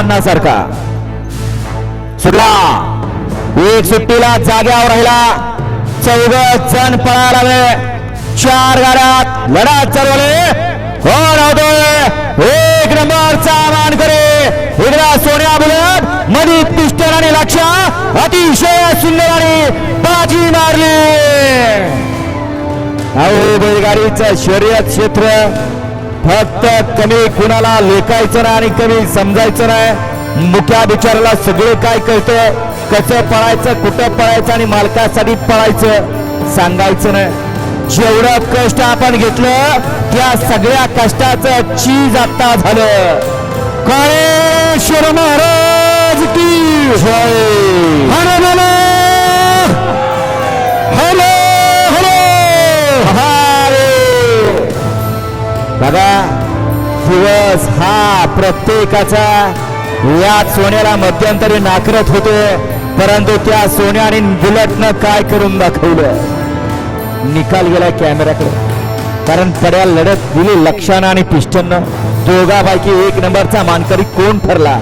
अन्नासारखा सुटला. एक सुट्टीला जाग्यावर राहिला. चौघ जण पळायला वेळ चार गाड्यात लढा चालवले हो राहतोय एक नंबरचा मान करे. एकदा सोन्या बुलट मधी पिस्टन आणि लक्ष अतिशय सुंदर आणि बाजी मारली. अहो बैलगाडीचं शर्यत क्षेत्र फक्त कमी कुणाला लेखायचं नाही आणि कमी समजायचं नाही. मुख्या बिचाराला सगळं काय कळतं कसं पळायचं कुठं पळायचं आणि मालकासाठी पळायचं? सांगायचं नाही. जेवढं कष्ट आपण घेतलं त्या सगळ्या कष्टाचं चीज आता झालं. काळेश्वर महाराज की जय! बघा दिवस हा प्रत्येकाचा. या सोन्याला मध्यंतरी नाकारत होते परंतु त्या सोन्याने बुलटनं काय करून दाखवलं? निकाल गेला कॅमेऱ्याकडे. कारण पड्या लढत दिली लक्षानं आणि पिष्टनं. दोघापैकी एक नंबरचा मानकरी कोण ठरला?